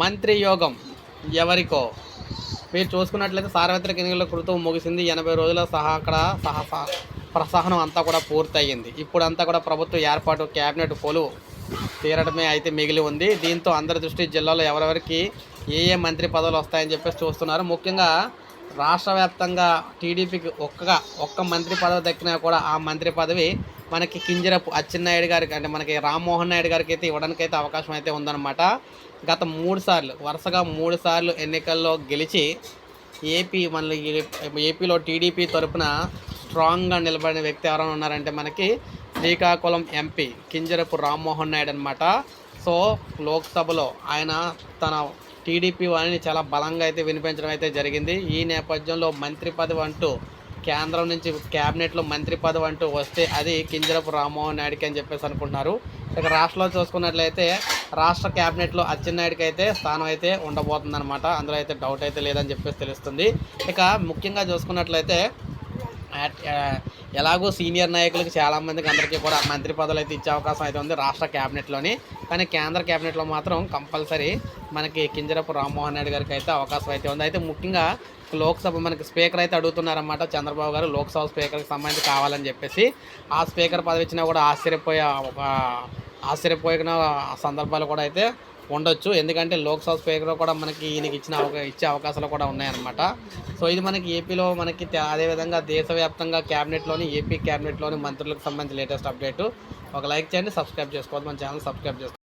మంత్రి యోగం ఎవరికో? మీరు చూసుకున్నట్లయితే సార్వత్రిక ఎన్నికల కృతం ముగిసింది. ఎనభై రోజుల సహా అక్కడ సహా ప్రసహనం అంతా కూడా పూర్తయింది. ఇప్పుడు అంతా కూడా ప్రభుత్వ ఏర్పాటు క్యాబినెట్ కొలువు తీరడమే అయితే మిగిలి ఉంది. దీంతో అందరి దృష్టి జిల్లాలో ఎవరెవరికి ఏ ఏ మంత్రి పదవులు వస్తాయని చెప్పేసి చూస్తున్నారు. ముఖ్యంగా రాష్ట్ర వ్యాప్తంగా టీడీపీకి ఒక్క ఒక్క మంత్రి పదవి దక్కినా కూడా ఆ మంత్రి పదవి మనకి కింజరపు అచ్చెన్నాయుడు గారికి అంటే మనకి రామ్మోహన్ నాయుడు గారికి అయితే ఇవ్వడానికి అయితే అవకాశం అయితే ఉందన్నమాట. గత మూడు సార్లు వరుసగా మూడు సార్లు ఎన్నికల్లో గెలిచి ఏపీ మన ఏపీలో టీడీపీ తరపున స్ట్రాంగ్గా నిలబడిన వ్యక్తి ఎవరైనా ఉన్నారంటే మనకి శ్రీకాకుళం ఎంపీ కింజరపు రామ్మోహన్ నాయుడు అనమాట సో లోక్సభలో ఆయన తన టీడీపీ వారిని చాలా బలంగా అయితే వినిపించడం అయితే జరిగింది. ఈ నేపథ్యంలో మంత్రి పదవి అంటూ కేంద్రం నుంచి క్యాబినెట్లో మంత్రి పదవి అంటూ వస్తే అది కింజరపు రామ్మోహన్ నాయుడుకి అని చెప్పేసి అనుకుంటున్నారు. ఇక రాష్ట్రంలో చూసుకున్నట్లయితే రాష్ట్ర క్యాబినెట్లో అచ్చెన్నాయుడికి అయితే స్థానం అయితే ఉండబోతుందన్నమాట. అందులో అయితే డౌట్ అయితే లేదని చెప్పేసి తెలుస్తుంది. ఇక ముఖ్యంగా చూసుకున్నట్లయితే Uh, ఎలాగో సీనియర్ నాయకులకు చాలామందికి అందరికీ కూడా మంత్రి పదవులు అయితే ఇచ్చే అవకాశం అయితే ఉంది రాష్ట్ర క్యాబినెట్లోని. కానీ కేంద్ర క్యాబినెట్లో మాత్రం కంపల్సరీ మనకి కింజరపు రామ్మోహన్ నాయుడు గారికి అయితే అవకాశం అయితే ఉంది. అయితే ముఖ్యంగా లోక్సభ మనకి స్పీకర్ అయితే అడుగుతున్నారన్నమాట చంద్రబాబు గారు. లోక్సభ స్పీకర్కి సంబంధించి కావాలని చెప్పేసి ఆ స్పీకర్ పదవి ఇచ్చినా కూడా ఆశ్చర్యపోయే ఒక ఆశ్చర్యపోయిన సందర్భాలు కూడా అయితే ఉండొచ్చు. ఎందుకంటే లోక్సభ స్పీకర్ కూడా మనకి ఈయనకి ఇచ్చిన ఇచ్చే అవకాశాలు కూడా ఉన్నాయన్నమాట. సో ఇది మనకి ఏపీలో మనకి అదేవిధంగా దేశవ్యాప్తంగా క్యాబినెట్లోని ఏపీ క్యాబినెట్లోని మంత్రులకు సంబంధించి లేటెస్ట్ అప్డేట్. ఒక లైక్ చేయండి సబ్స్క్రైబ్ చేసుకోవద్దు. మన ఛానల్ సబ్స్క్రైబ్ చేసుకోండి.